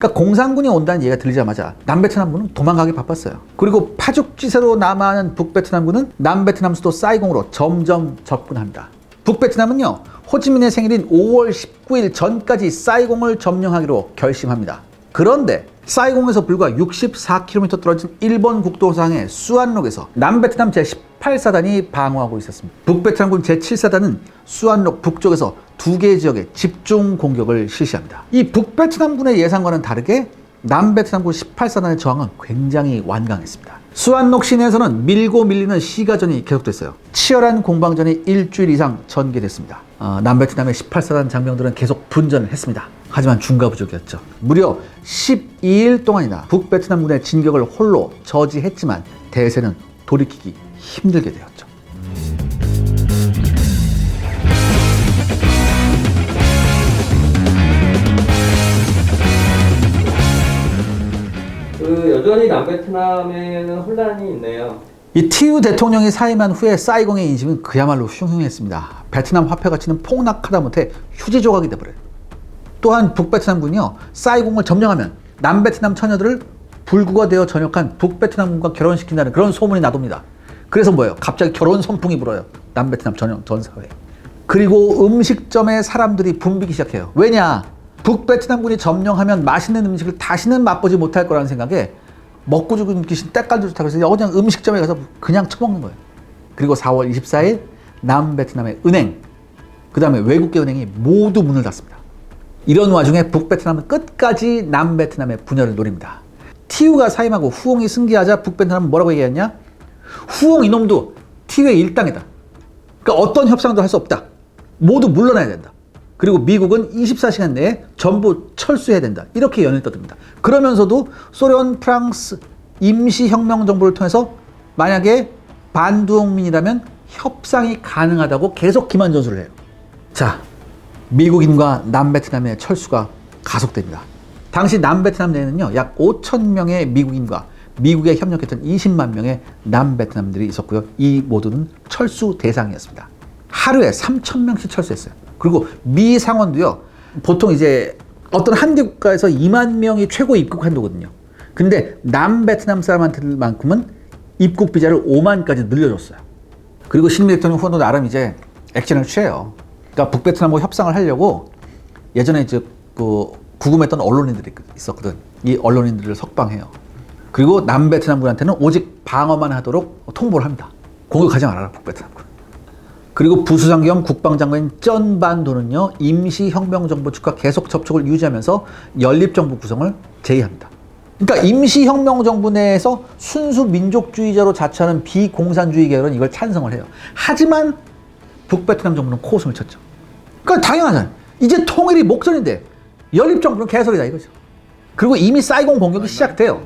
그러니까 공산군이 온다는 얘기가 들리자마자 남베트남군은 도망가기 바빴어요. 그리고 파죽지세로 남하는 북베트남군은 남베트남 수도 사이공으로 점점 접근합니다. 북베트남은요, 호치민의 생일인 5월 19일 전까지 사이공을 점령하기로 결심합니다. 그런데 사이공에서 불과 64km 떨어진 일본 국도상의 수안록에서 남베트남 제18사단이 방어하고 있었습니다. 북베트남군 제7사단은 수안록 북쪽에서 두 개의 지역에 집중 공격을 실시합니다. 이 북베트남군의 예상과는 다르게 남베트남군 18사단의 저항은 굉장히 완강했습니다. 수안록 시내에서는 밀고 밀리는 시가전이 계속됐어요. 치열한 공방전이 일주일 이상 전개됐습니다. 어, 남베트남의 18사단 장병들은 계속 분전을 했습니다. 하지만 중과 부족이었죠. 무려 12일 동안이나 북베트남군의 진격을 홀로 저지했지만 대세는 돌이키기 힘들게 되었죠. 그 여전히 남베트남에는 혼란이 있네요. 이 티우 대통령이 사임한 후에 사이공의 인심은 그야말로 흉흉했습니다. 베트남 화폐 가치는 폭락하다 못해 휴지 조각이 돼버려요. 또한 북베트남군이요 사이공을 점령하면 남베트남 처녀들을 불구가 되어 전역한 북베트남군과 결혼시킨다는 그런 소문이 나돕니다. 그래서 뭐예요? 갑자기 결혼 선풍이 불어요. 남베트남 전역 전 사회. 그리고 음식점에 사람들이 붐비기 시작해요. 왜냐? 북베트남군이 점령하면 맛있는 음식을 다시는 맛보지 못할 거라는 생각에 먹고 죽은 귀신 때깔도 좋다고 해서 그냥 음식점에 가서 그냥 처먹는 거예요. 그리고 4월 24일 남베트남의 은행, 그 다음에 외국계 은행이 모두 문을 닫습니다. 이런 와중에 북베트남은 끝까지 남베트남의 분열을 노립니다. 티우가 사임하고 후옹이 승기하자 북베트남은 뭐라고 얘기했냐? 후옹 이놈도 티우의 일당이다. 그러니까 어떤 협상도 할 수 없다. 모두 물러나야 된다. 그리고 미국은 24시간 내에 전부 철수해야 된다. 이렇게 연을 떠듭니다. 그러면서도 소련, 프랑스 임시혁명 정부를 통해서 만약에 반두홍민이라면 협상이 가능하다고 계속 기만 전술을 해요. 자, 미국인과 남베트남의 철수가 가속됩니다. 당시 남베트남 내에는요, 약 5천 명의 미국인과 미국에 협력했던 20만 명의 남베트남들이 있었고요. 이 모두는 철수 대상이었습니다. 하루에 3천 명씩 철수했어요. 그리고 미 상원도요, 보통 이제 어떤 한대 국가에서 2만 명이 최고 입국 한도거든요. 근데 남베트남 사람한테만큼은 입국 비자를 5만까지 늘려줬어요. 그리고 신미 대통령 후보도 나름 이제 액션을 취해요. 그러니까 북베트남과 협상을 하려고 예전에 이제 그 구금했던 언론인들이 있었거든. 이 언론인들을 석방해요. 그리고 남베트남군한테는 오직 방어만 하도록 통보를 합니다. 공격하지 말아라, 북베트남군. 그리고 부수상 겸 국방장관인 쩐반도는요, 임시 혁명정부 측과 계속 접촉을 유지하면서 연립정부 구성을 제의합니다. 그러니까 임시 혁명정부 내에서 순수 민족주의자로 자처하는 비공산주의 계열은 이걸 찬성을 해요. 하지만 북베트남 정부는 코웃음을 쳤죠. 그러니까 당연하잖아요. 이제 통일이 목전인데 연립정부는 개소리다 이거죠. 그리고 이미 사이공 공격이 시작돼요.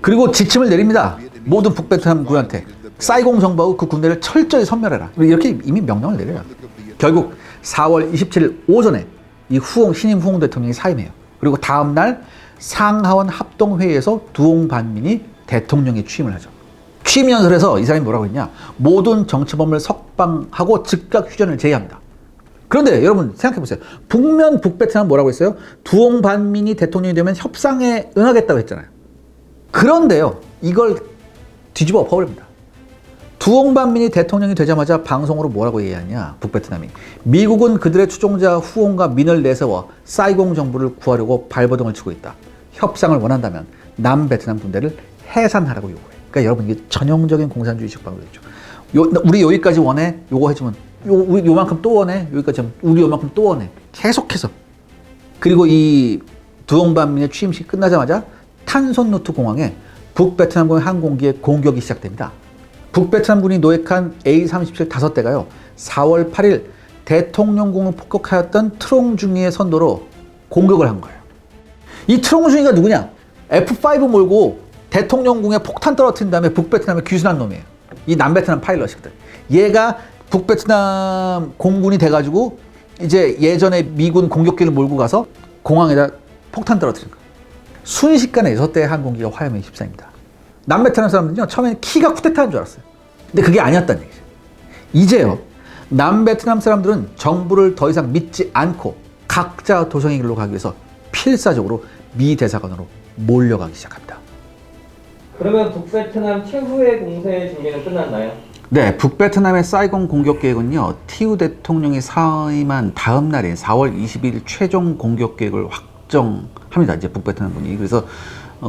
그리고 지침을 내립니다. 모든 북베트남 군한테 사이공 정부하고 그 군대를 철저히 섬멸해라. 이렇게 이미 명령을 내려요. 결국 4월 27일 오전에 이 후홍 신임 후홍 대통령이 사임해요. 그리고 다음 날 상하원 합동회의에서 두홍 반민이 대통령에 취임을 하죠. 취임 연설에서 이 사람이 뭐라고 했냐? 모든 정치범을 석방하고 즉각 휴전을 제의합니다. 그런데 여러분 생각해 보세요. 북면 북베트남 뭐라고 했어요? 두홍 반민이 대통령이 되면 협상에 응하겠다고 했잖아요. 그런데요, 이걸 뒤집어 엎어버립니다. 두홍 반민이 대통령이 되자마자 방송으로 뭐라고 얘기하냐, 북베트남이. 미국은 그들의 추종자 후홍과 민을 내세워 사이공 정부를 구하려고 발버둥을 치고 있다. 협상을 원한다면 남베트남 군대를 해산하라고 요구해. 그러니까 여러분 이게 전형적인 공산주의식 방법이죠. 요, 우리 여기까지 원해, 요거 해주면 요, 요만큼 또 원해, 여기까지 우리 요만큼 또 원해. 계속해서. 그리고 이 두홍반민의 취임식 끝나자마자 탄손노트 공항에 북베트남군 항공기의 공격이 시작됩니다. 북베트남군이 노획한 A-37 다섯 대가요. 4월 8일 대통령궁을 폭격하였던 트롱중이의 선도로 공격을 한 거예요. 이 트롱중이가 누구냐? F5 몰고 대통령궁에 폭탄 떨어뜨린 다음에 북베트남에 귀순한 놈이에요. 이 남베트남 파일럿이거든. 얘가 북베트남 공군이 돼가지고 이제 예전에 미군 공격기를 몰고 가서 공항에다 폭탄 떨어뜨린 거예요. 순식간에 여섯 대의 항공기가 화염에 휩싸입니다. 남베트남 사람들은요, 처음에는 키가 쿠데타인 줄 알았어요. 근데 그게 아니었다는 얘기죠. 이제요, 남베트남 사람들은 정부를 더 이상 믿지 않고 각자 도성의 길로 가기 위해서 필사적으로 미 대사관으로 몰려가기 시작합니다. 그러면 북베트남 최후의 공세 준비는 끝났나요? 네, 북베트남의 사이공 공격 계획은요, 티우 대통령이 사임한 다음 날인 4월 20일 최종 공격 계획을 확정합니다. 이제 북베트남군이. 그래서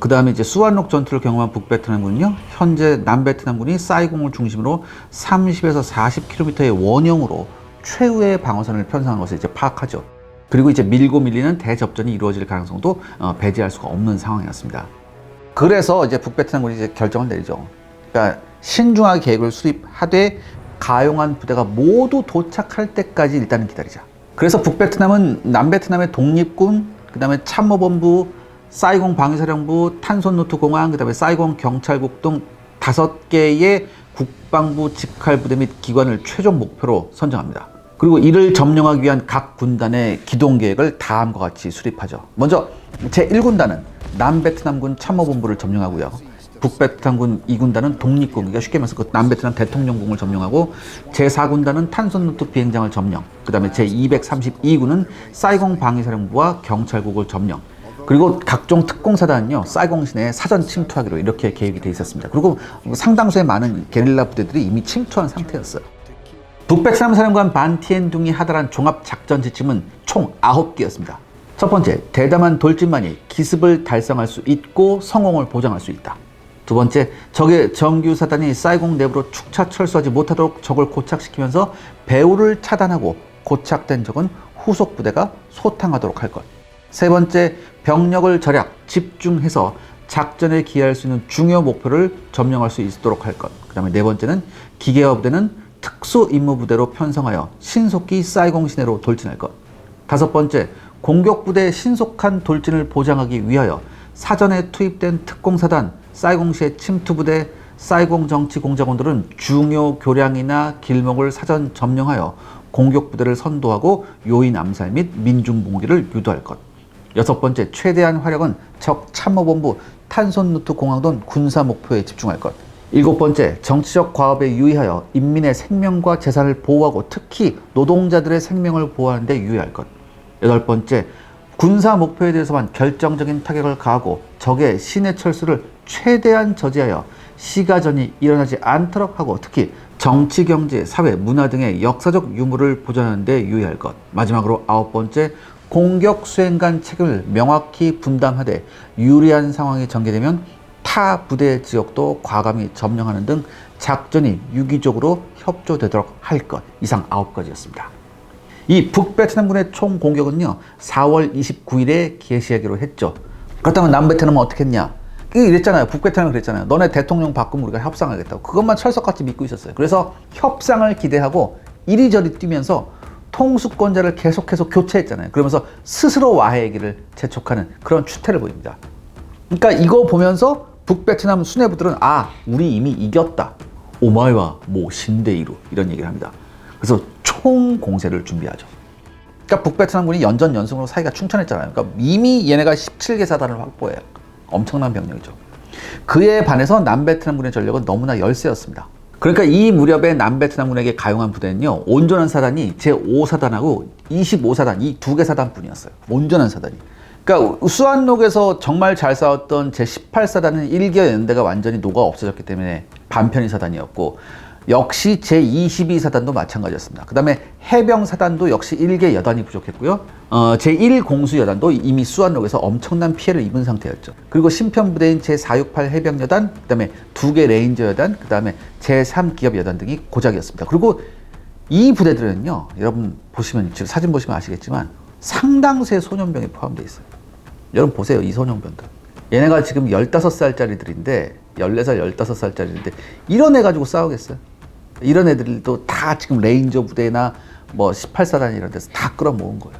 그 다음에 이제 수완록 전투를 경험한 북베트남군은요, 현재 남베트남군이 사이공을 중심으로 30에서 40km의 원형으로 최후의 방어선을 편성한 것을 이제 파악하죠. 그리고 이제 밀고 밀리는 대접전이 이루어질 가능성도 어, 배제할 수가 없는 상황이었습니다. 그래서 이제 북베트남군이 이제 결정을 내리죠. 그러니까 신중하게 계획을 수립하되 가용한 부대가 모두 도착할 때까지 일단은 기다리자. 그래서 북베트남은 남베트남의 독립군, 그 다음에 참모본부, 사이공 방위사령부, 탄손노트 공항, 그 다음에 사이공 경찰국 등 다섯 개의 국방부 직할 부대 및 기관을 최종 목표로 선정합니다. 그리고 이를 점령하기 위한 각 군단의 기동 계획을 다음과 같이 수립하죠. 먼저 제1군단은 남베트남군 참모본부를 점령하고요. 북베트남군 2군단은 독립군, 그러니까 쉽게 말해서 그 남베트남 대통령궁을 점령하고 제4군단은 탄손노트 비행장을 점령, 그 다음에 제232군은 사이공 방위사령부와 경찰국을 점령, 그리고 각종 특공사단은요, 사이공 시내에 사전 침투하기로 이렇게 계획이 돼 있었습니다. 그리고 상당수의 많은 게릴라 부대들이 이미 침투한 상태였어요. 북베트남 사령관 반티엔 둥이 하달한 종합 작전 지침은 총 9개였습니다. 첫 번째, 대담한 돌진만이 기습을 달성할 수 있고 성공을 보장할 수 있다. 두 번째, 적의 정규 사단이 사이공 내부로 축차 철수하지 못하도록 적을 고착시키면서 배후를 차단하고 고착된 적은 후속 부대가 소탕하도록 할 것. 세 번째, 병력을 절약, 집중해서 작전에 기여할 수 있는 중요 목표를 점령할 수 있도록 할 것. 그 다음에 네 번째는 기계화 부대는 특수 임무 부대로 편성하여 신속히 사이공 시내로 돌진할 것. 다섯 번째, 공격 부대의 신속한 돌진을 보장하기 위하여 사전에 투입된 특공사단, 사이공시의 침투 부대, 사이공 정치 공작원들은 중요 교량이나 길목을 사전 점령하여 공격 부대를 선도하고 요인 암살 및 민중 봉기를 유도할 것. 여섯 번째, 최대한 화력은 적 참모본부 탄손루트 공항 등 군사 목표에 집중할 것. 일곱 번째, 정치적 과업에 유의하여 인민의 생명과 재산을 보호하고 특히 노동자들의 생명을 보호하는 데 유의할 것. 여덟 번째, 군사 목표에 대해서만 결정적인 타격을 가하고 적의 시내 철수를 최대한 저지하여 시가전이 일어나지 않도록 하고 특히 정치, 경제, 사회, 문화 등의 역사적 유물을 보존하는 데 유의할 것. 마지막으로 아홉 번째, 공격 수행관 책임을 명확히 분담하되 유리한 상황이 전개되면 타 부대 지역도 과감히 점령하는 등 작전이 유기적으로 협조되도록 할 것. 이상 아홉 가지였습니다. 이 북베트남군의 총 공격은요, 4월 29일에 개시하기로 했죠. 그렇다면 남베트남은 어떻게 했냐? 이랬잖아요. 북베트남이 그랬잖아요. 너네 대통령 바꾸면 우리가 협상하겠다고. 그것만 철석같이 믿고 있었어요. 그래서 협상을 기대하고 이리저리 뛰면서 통수권자를 계속해서 교체했잖아요. 그러면서 스스로 와해기를 재촉하는 그런 추태를 보입니다. 그러니까 이거 보면서 북베트남 수뇌부들은 아, 우리 이미 이겼다. 오마이와 모 신데이루 이런 얘기를 합니다. 그래서 총 공세를 준비하죠. 그러니까 북베트남군이 연전 연승으로 사이가 충천했잖아요. 그러니까 이미 얘네가 17개 사단을 확보해요. 엄청난 병력이죠. 그에 반해서 남베트남군의 전력은 너무나 열세였습니다. 그러니까 이 무렵에 남베트남군에게 가용한 부대는요, 온전한 사단이 제5사단하고 25사단, 이 두 개 사단뿐이었어요. 온전한 사단이. 그러니까 수안록에서 정말 잘 싸웠던 제18사단은 1개 연대가 완전히 녹아 없어졌기 때문에 반편의 사단이었고, 역시 제22사단도 마찬가지였습니다. 그 다음에 해병사단도 역시 1개 여단이 부족했고요. 어, 제1공수여단도 이미 수안록에서 엄청난 피해를 입은 상태였죠. 그리고 신편부대인 제468 해병여단, 그 다음에 두개 레인저여단, 그 다음에 제3기업여단 등이 고작이었습니다. 그리고 이 부대들은요, 여러분 보시면, 지금 사진 보시면 아시겠지만 상당수의 소년병이 포함되어 있어요. 여러분 보세요, 이 소년병들. 얘네가 지금 15살짜리들인데, 14살, 15살짜리인데, 이런 애 가지고 싸우겠어요? 이런 애들도 다 지금 레인저 부대나 뭐 18사단 이런 데서 다 끌어모은 거예요.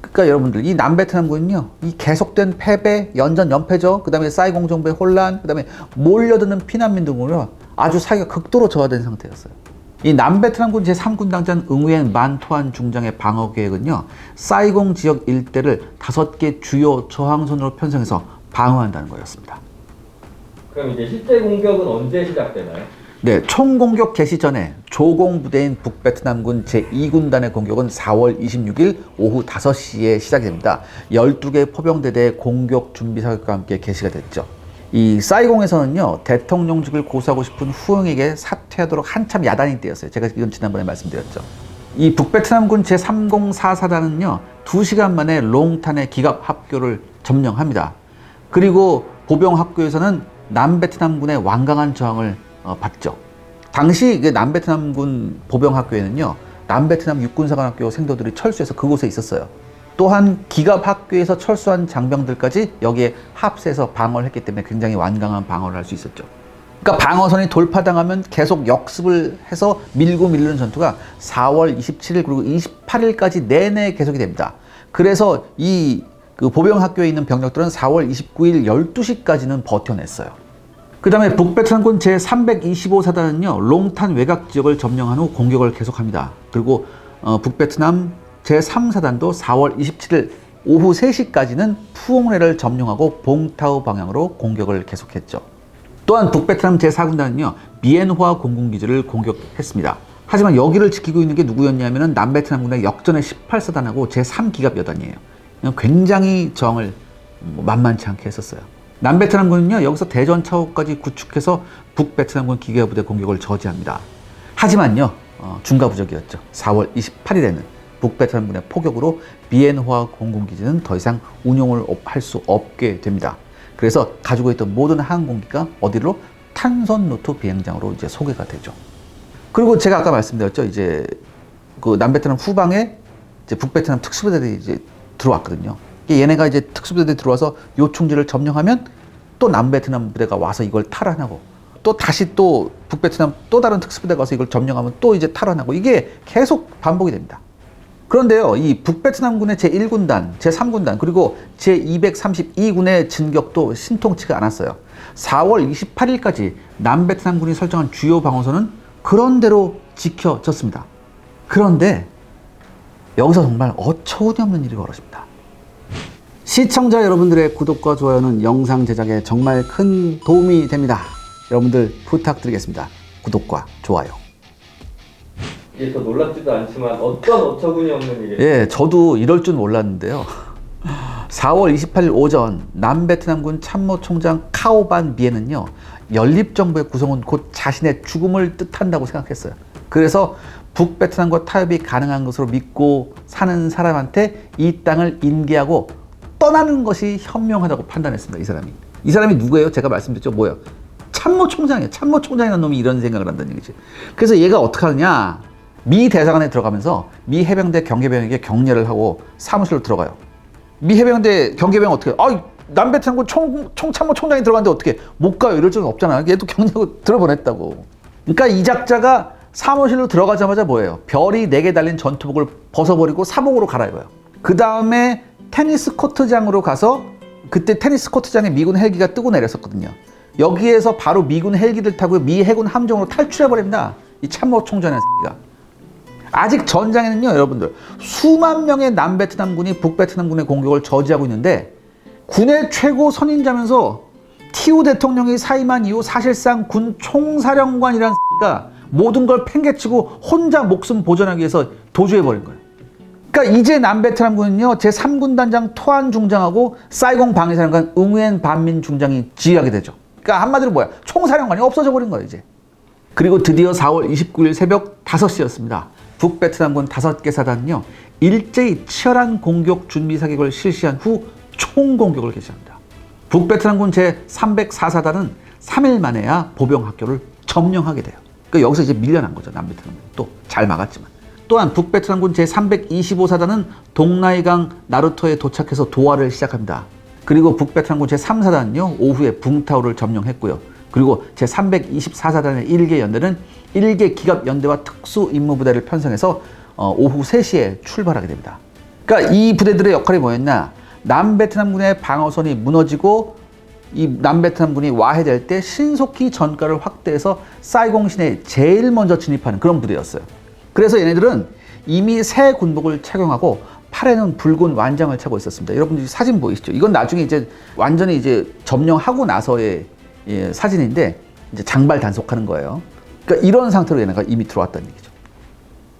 그러니까 여러분들 이 남베트남군은요 이 계속된 패배, 연전 연패죠. 그다음에 사이공 정부의 혼란, 그다음에 몰려드는 피난민 등으로 아주 사기가 극도로 저하된 상태였어요. 이 남베트남군 제3군당전 응우엔 만토안 중장의 방어 계획은요 사이공 지역 일대를 다섯 개 주요 저항선으로 편성해서 방어한다는 거였습니다. 그럼 이제 실제 공격은 언제 시작되나요? 네, 총공격 개시 전에 조공 부대인 북베트남군 제2군단의 공격은 4월 26일 오후 5시에 시작됩니다. 12개 포병대대의 공격 준비 사격과 함께 개시가 됐죠. 이 사이공에서는요, 대통령직을 고수하고 싶은 후흥에게 사퇴하도록 한참 야단이 뛰었어요. 제가 이건 지난번에 말씀드렸죠. 이 북베트남군 제304사단은요, 2시간 만에 롱탄의 기갑 학교를 점령합니다. 그리고 보병 학교에서는 남베트남군의 완강한 저항을 어, 받죠. 당시 그 남베트남군 보병 학교에는요, 남베트남 육군사관학교 생도들이 철수해서 그곳에 있었어요. 또한 기갑 학교에서 철수한 장병들까지 여기에 합세해서 방어를 했기 때문에 굉장히 완강한 방어를 할 수 있었죠. 그러니까 방어선이 돌파당하면 계속 역습을 해서 밀고 밀는 전투가 4월 27일 그리고 28일까지 내내 계속이 됩니다. 그래서 이 그 보병 학교에 있는 병력들은 4월 29일 12시까지는 버텨냈어요. 그 다음에 북베트남군 제325사단은요, 롱탄 외곽 지역을 점령한 후 공격을 계속합니다. 그리고 어, 북베트남 제3사단도 4월 27일 오후 3시까지는 푸옹레를 점령하고 봉타우 방향으로 공격을 계속했죠. 또한 북베트남 제4군단은요, 비엔화 공군기지를 공격했습니다. 하지만 여기를 지키고 있는 게 누구였냐면은 남베트남 군의 역전의 18사단하고 제3기갑 여단이에요. 굉장히 정을 뭐 만만치 않게 했었어요. 남베트남군은요, 여기서 대전 차후까지 구축해서 북베트남군 기계부대 공격을 저지합니다. 하지만요, 어, 중과부적이었죠. 4월 28일에는 북베트남군의 포격으로 비엔화 공군기지는 더 이상 운용을 할 수 없게 됩니다. 그래서 가지고 있던 모든 항공기가 어디로 탄선 루트 비행장으로 이제 소개가 되죠. 그리고 제가 아까 말씀드렸죠. 이제 그 남베트남 후방에 이제 북베트남 특수부대들이 이제 들어왔거든요. 이게 얘네가 이제 특수부대들이 들어와서 요충지를 점령하면 또 남베트남 부대가 와서 이걸 탈환하고 또 다시 또 북베트남 또 다른 특수부대가 와서 이걸 점령하면 또 이제 탈환하고 이게 계속 반복이 됩니다. 그런데요, 이 북베트남군의 제1군단, 제3군단, 그리고 제232군의 진격도 신통치가 않았어요. 4월 28일까지 남베트남군이 설정한 주요 방어선은 그런대로 지켜졌습니다. 그런데 여기서 정말 어처구니 없는 일이 벌어집니다. 시청자 여러분들의 구독과 좋아요는 영상 제작에 정말 큰 도움이 됩니다. 여러분들 부탁드리겠습니다. 구독과 좋아요. 이게 더 놀랍지도 않지만 어떤 어처구니 없는 일이 예, 저도 이럴 줄 몰랐는데요. 4월 28일 오전 남베트남군 참모총장 카오반 비에는요 연립정부의 구성은 곧 자신의 죽음을 뜻한다고 생각했어요. 그래서 북베트남과 타협이 가능한 것으로 믿고 사는 사람한테 이 땅을 인계하고 떠나는 것이 현명하다고 판단했습니다. 이 사람이. 이 사람이 누구예요? 제가 말씀드렸죠. 뭐예요? 참모 총장이에요. 참모 총장이라는 놈이 이런 생각을 한다는 얘기지. 그래서 얘가 어떻게 하느냐? 미 대사관에 들어가면서 미 해병대 경계병에게 격려를 하고 사무실로 들어가요. 미 해병대 경계병 어떻게? 아, 남베트남군 총 총참모 총장이 들어갔는데 어떻게 못 가요? 이럴 적은 없잖아. 얘도 격려하고 들어보냈다고. 그러니까 이 작자가 사무실로 들어가자마자 뭐예요? 별이 네 개 달린 전투복을 벗어버리고 사복으로 갈아입어요. 그 다음에 테니스 코트장으로 가서 그때 테니스 코트장에 미군 헬기가 뜨고 내렸었거든요. 여기에서 바로 미군 헬기를 타고 미 해군 함정으로 탈출해버립니다. 이 참모 총장의 새끼가. 아직 전장에는요, 여러분들 수만 명의 남베트남군이 북베트남군의 공격을 저지하고 있는데 군의 최고 선임자면서 티우 대통령이 사임한 이후 사실상 군 총사령관이라는 가 모든 걸 팽개치고 혼자 목숨 보존하기 위해서 도주해 버린 거예요. 그러니까 이제 남베트남군은요 제 3군단장 토안 중장하고 사이공 방위사령관 응우엔 반민 중장이 지휘하게 되죠. 그러니까 한마디로 뭐야 총사령관이 없어져 버린 거예요 이제. 그리고 드디어 4월 29일 새벽 5시였습니다. 북베트남군 5개 사단은요, 일제히 치열한 공격 준비 사격을 실시한 후 총공격을 개시합니다. 북베트남군 제 304사단은 3일 만에야 보병 학교를 점령하게 돼요. 그러니까 여기서 이제 밀려난 거죠, 남베트남군. 또잘 막았지만. 또한 북베트남군 제325사단은 동나이강 나루터에 도착해서 도하를 시작합니다. 그리고 북베트남군 제3사단은요, 오후에 붕타오를 점령했고요. 그리고 제324사단의 1개 연대는 1개 기갑 연대와 특수 임무 부대를 편성해서 어, 오후 3시에 출발하게 됩니다. 그러니까 이 부대들의 역할이 뭐였냐? 남베트남군의 방어선이 무너지고 이 남베트남군이 와해될 때 신속히 전가를 확대해서 사이공 시내에 제일 먼저 진입하는 그런 부대였어요. 그래서 얘네들은 이미 새 군복을 착용하고 팔에는 붉은 완장을 차고 있었습니다. 여러분들 사진 보이시죠? 이건 나중에 이제 완전히 이제 점령하고 나서의 예, 사진인데 이제 장발 단속하는 거예요. 그러니까 이런 상태로 얘네가 이미 들어왔다는 얘기죠.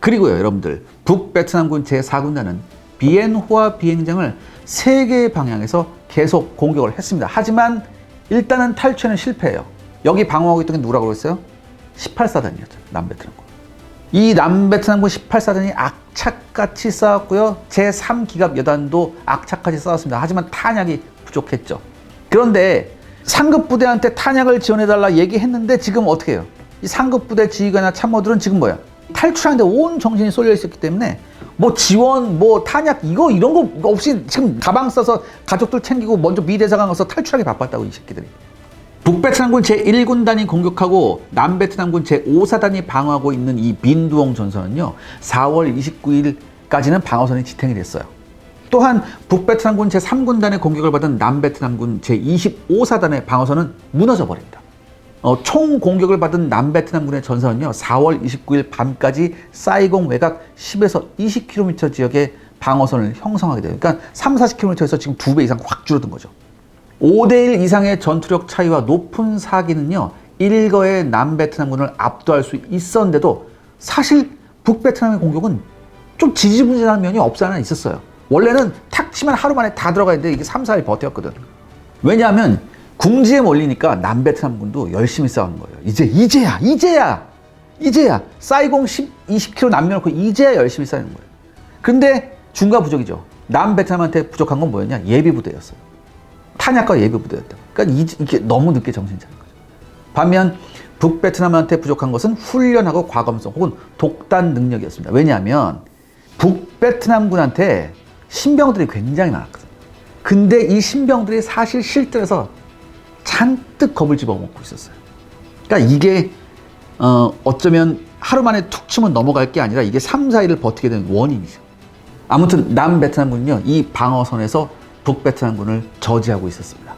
그리고요, 여러분들 북베트남군 제4군단은 비엔호아 비행장을 세 개의 방향에서 계속 공격을 했습니다. 하지만 일단은 탈취는 실패해요. 여기 방어하고 있던 게 누구라고 그랬어요? 18사단이었죠. 남베트남군. 이 남베트남군 18사단이 악착같이 싸웠고요. 제3기갑 여단도 악착같이 싸웠습니다. 하지만 탄약이 부족했죠. 그런데 상급 부대한테 탄약을 지원해달라 얘기했는데 지금 어떻게 해요? 이 상급 부대 지휘관이나 참모들은 지금 뭐야? 탈출하는데 온 정신이 쏠려 있었기 때문에 뭐 지원, 뭐 탄약 이거 이런 거 없이 지금 가방 싸서 가족들 챙기고 먼저 미 대사관 가서 탈출하기 바빴다고 이 새끼들이. 북베트남군 제1군단이 공격하고 남베트남군 제5사단이 방어하고 있는 이 빈두ong 전선은요. 4월 29일까지는 방어선이 지탱이 됐어요. 또한 북베트남군 제3군단의 공격을 받은 남베트남군 제25사단의 방어선은 무너져 버립니다. 어, 총 공격을 받은 남베트남군의 전선은요, 4월 29일 밤까지 사이공 외곽 10에서 20km 지역의 방어선을 형성하게 돼요. 그러니까 3, 40km에서 지금 두 배 이상 확 줄어든 거죠. 5대1 이상의 전투력 차이와 높은 사기는요, 일거의 남베트남군을 압도할 수 있었는데도 사실 북베트남의 공격은 좀 지지부진한 면이 없지 않아 있었어요. 원래는 탁 치면 하루 만에 다 들어가야 되는데 이게 3, 4일 버텼거든. 왜냐하면 궁지에 몰리니까 남베트남군도 열심히 싸우는 거예요. 이제, 이제야, 이제야, 이제야. 사이공 10, 20km 남겨놓고 이제야 열심히 싸우는 거예요. 근데 중과 부족이죠. 남베트남한테 부족한 건 뭐였냐? 예비부대였어요. 탄약과 예비부대였다. 그러니까 이- 이게 너무 늦게 정신 차린 거죠. 반면 북베트남한테 부족한 것은 훈련하고 과감성 혹은 독단 능력이었습니다. 왜냐하면 북베트남군한테 신병들이 굉장히 많았거든요. 근데 이 신병들이 사실 실전에서 잔뜩 겁을 집어먹고 있었어요. 그러니까 이게 어, 어쩌면 하루 만에 툭 치면 넘어갈 게 아니라 이게 3, 4일을 버티게 된 원인이죠. 아무튼 남베트남군은요, 이 방어선에서 북베트남군을 저지하고 있었습니다.